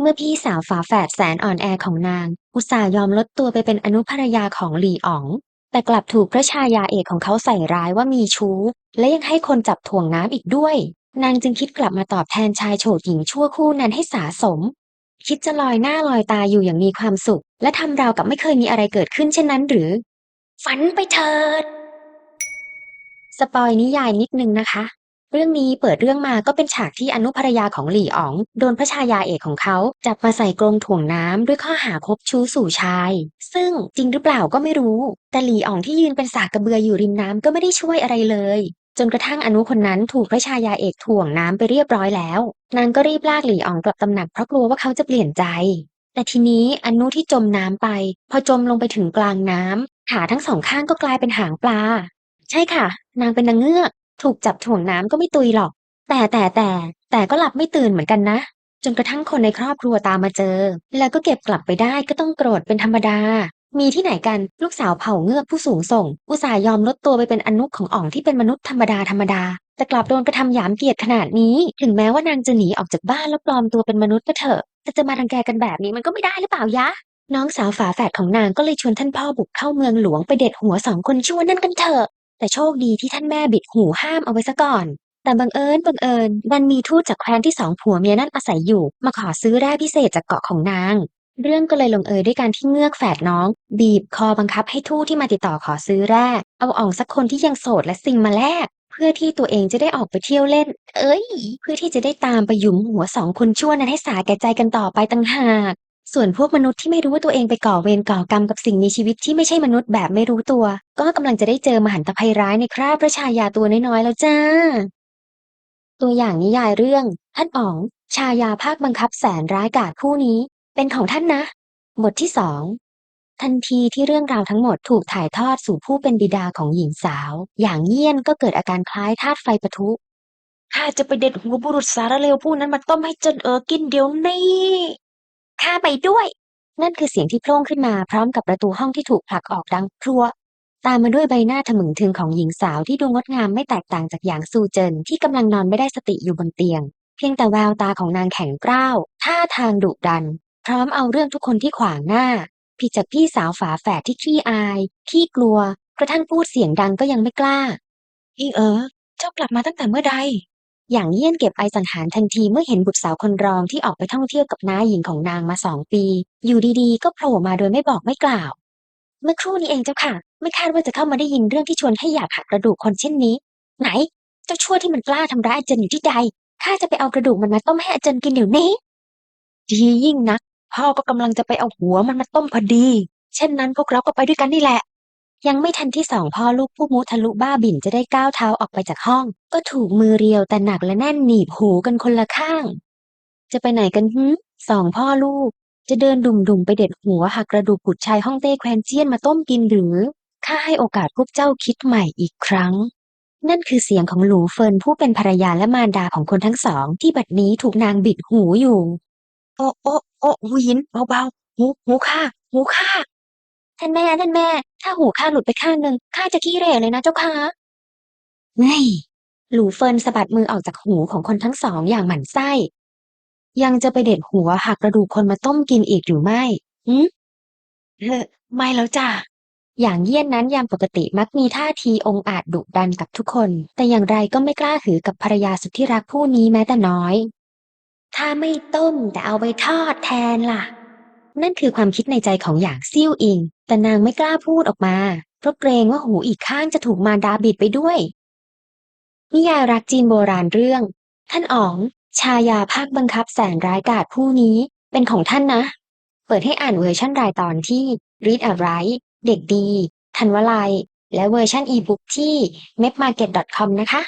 เมื่อพี่สาวฝาแฝดแสนอ่อนแอของนาง อุตส่าห์ยอมลดตัวไปเป็นอนุภรรยาของหลี่อ๋อง แต่กลับถูกพระชายาเอกของเขาใส่ร้ายว่ามีชู้ และยังให้คนจับถ่วงน้ำอีกด้วย นางจึงคิดกลับมาตอบแทนชายโฉดหญิงชั่วคู่นั้นให้สาสม คิดจะลอยหน้าลอยตาอยู่อย่างมีความสุข และทำราวกับไม่เคยมีอะไรเกิดขึ้นเช่นนั้นหรือ ฝันไปเถิด สปอยนิยายนิดนึงนะคะ รื่องนี้เปิดเรื่องมาก็เป็นฉากที่อนุภรรยาของหลี่อ๋อง โดนพระชายาเอกของเขา จับมาใส่กรงถ่วงน้ำด้วยข้อหาคบชู้สู่ชาย ซึ่งจริงหรือเปล่าก็ไม่รู้ แต่หลี่อ๋องที่ยืนเป็นสากกระเบืออยู่ริมน้ำก็ไม่ได้ช่วยอะไรเลย จนกระทั่งอนุคนนั้นถูกพระชายาเอกถ่วงน้ำไปเรียบร้อยแล้ว นางก็รีบลากหลี่อ๋องกลับตำหนักเพราะกลัวว่าเขาจะเปลี่ยนใจ แต่ทีนี้อนุที่จมน้ำไป พอจมลงไปถึงกลางน้ำขาทั้งสองข้างก็กลายเป็นหางปลา ใช่ค่ะ นางเป็นนางเงือก ถูกจับถ่วงน้ำก็ไม่ตุยหรอก แต่แต่แต่แต่ก็หลับไม่ตื่นเหมือนกันนะ จนกระทั่งคนในครอบครัวตามมาเจอ แล้วก็เก็บกลับไปได้ก็ต้องโกรธเป็นธรรมดา มีที่ไหนกันลูกสาวเผ่าเงือกผู้สูงส่ง อุตส่าห์ยอมลดตัวไปเป็นอนุของอ่องที่เป็นมนุษย์ธรรมดาธรรมดา แต่กลับโดนกระทำหยามเกียรติขนาดนี้ ถึงแม้ว่านางจะหนีออกจากบ้านแล้วปลอมตัวเป็นมนุษย์ก็เถอะแต่จะมารังแกกันแบบนี้มันก็ไม่ได้หรือเปล่ายะน้องสาวฝาแฝดของนางก็เลยชวนท่านพ่อบุกเข้าเมืองหลวงไปเด็ดหัวสองคนชั่วนั่นกันเถอะ แต่โชคดีที่ท่านแม่บิดหูห้ามเอาไว้ซะก่อน แต่บังเอิญบังเอิญดันมีทูตจากแคว้นที่สองผัวเมียนั่นอาศัยอยู่ มาขอซื้อแร่พิเศษจากเกาะของนาง เรื่องก็เลยลงเอยด้วยการที่เงือกแฝดน้อง บีบคอบังคับให้ทูตที่มาติดต่อขอซื้อแร่เอาอ่องสักคนที่ยังโสดและซิงมาแลกเพื่อที่ตัวเองจะได้ออกไปเที่ยวเล่น เอ้ย เพื่อที่จะได้ตามไปหยุมหัวสองคนชั่วนั้นให้สาแก่ใจกันต่อไปตั้งหาก ส่วนพวกมนุษย์ที่ไม่รู้ว่าตัวเองไปก่อเวรก่อกรรมกับสิ่งมีชีวิตที่ไม่ใช่มนุษย์แบบไม่รู้ตัว ก็กำลังจะได้เจอมหันตภัยร้ายในคราบพระชายาตัวน้อยๆแล้วจ้า ตัวอย่างนิยายเรื่อง ท่านอ๋อง ชายาภาคบังคับแสนร้ายกาจผู้นี้ เป็นของท่านนะ บทที่สองทันทีที่เรื่องราวทั้งหมดถูกถ่ายทอดสู่ผู้เป็นบิดาของหญิงสาว อย่างเยี่ยนก็เกิดอาการคล้ายธาตุไฟปะทุข้าจะไปเด็ดหัวบุรุษสารเลวผู้นั้นมาต้มให้จนเออกินเดี๋ยวนี้ ข้าไปด้วย นั่นคือเสียงที่โพล่งขึ้นมาพร้อมกับประตูห้องที่ถูกผลักออกดังพรัว ตามมาด้วยใบหน้าถมึงถึงของหญิงสาวที่ดูงดงามไม่แตกต่างจากหยางซูเจินที่กำลังนอนไม่ได้สติอยู่บนเตียง เพียงแต่แววตาของนางแข็งกร้าวท่าทางดุดัน พร้อมเอาเรื่องทุกคนที่ขวางหน้าผิดจากพี่สาวฝาแฝดที่ขี้อายขี้กลัว กระทั่งพูดเสียงดังก็ยังไม่กล้า อีเอ๋อเจ้ากลับมาตั้งแต่เมื่อใด อย่างเยี่ยนเก็บไอสังหารทันทีเมื่อเห็นบุตรสาวคนรองที่ออกไปท่องเที่ยวกับน้าหญิงของนางมาสองปี อยู่ดีๆ ก็โผล่มาโดยไม่บอกไม่กล่าว เมื่อครู่นี้เองเจ้าค่ะ ไม่คาดว่าจะเข้ามาได้ยินเรื่องที่ชวนให้อยากหักกระดูกคนเช่นนี้ ไหน เจ้าชั่วที่มันกล้าทำร้ายอาเจนอยู่ที่ใดข้าจะไปเอากระดูกมันมาต้มให้อาเจนกินเดี๋ยวนี้ ดียิ่งนักพ่อก็กำลังจะไปเอาหัวมันมาต้มพอดี เช่นนั้นพวกเราก็ไปด้วยกันนี่แหละ ยังไม่ทันที่สองพ่อลูกผู้มุทะลุบ้าบิ่นจะได้ก้าวเท้าออกไปจากห้อง ก็ถูกมือเรียวแต่หนักและแน่นหนีบหูกันคนละข้าง จะไปไหนกันฮึสองพ่อลูก จะเดินดุ่มๆไปเด็ดหัวหักกระดูกกุดชายห้องเต้แควนเจียนมาต้มกินหรือข้าให้โอกาสพวกเจ้าคิดใหม่อีกครั้ง นั่นคือเสียงของหลูเฟินผู้เป็นภรรยาและมารดาของคนทั้งสอง ที่บัดนี้ถูกนางบิดหูอยู่ โอ้โอ้โอ้หูยินเบาๆหูหูข้าหูข้า ท่านแม่ท่านแม่ ถ้าหูข้าหลุดไปข้างหนึ่งข้าจะขี้เหร่เลยนะเจ้าค่ะเฮ้หลูเฟินสะบัดมือออกจากหูของคนทั้งสองอย่างหมั่นไส้ ยังจะไปเด็ดหัวหักกระดูกคนมาต้มกินอีกหรือไม่หืมเออไม่แล้วจ้ะอย่างเยี่ยนนั้นยามปกติมักมีท่าทีองอาจดุดันกับทุกคน แต่อย่างไรก็ไม่กล้าหือกับภรรยาสุดที่รักผู้นี้แม้แต่น้อย ถ้าไม่ต้มแต่เอาไปทอดแทนล่ะ นั่นคือความคิดในใจของหยางซิ่วอิง แต่นางไม่กล้าพูดออกมา เพราะเกรงว่าหูอีกข้างจะถูกมารดาบิดไปด้วย นิยายรักจีนโบราณเรื่อง ท่านอ๋อง ชายาภาคบังคับแสนร้ายกาจผู้นี้ เป็นของท่านนะ เปิดให้อ่านเวอร์ชั่นรายตอนที่ Read a Write เด็กดี ทันวลัย และเวอร์ชันอีบุ๊กที่ mepmarket.com นะคะ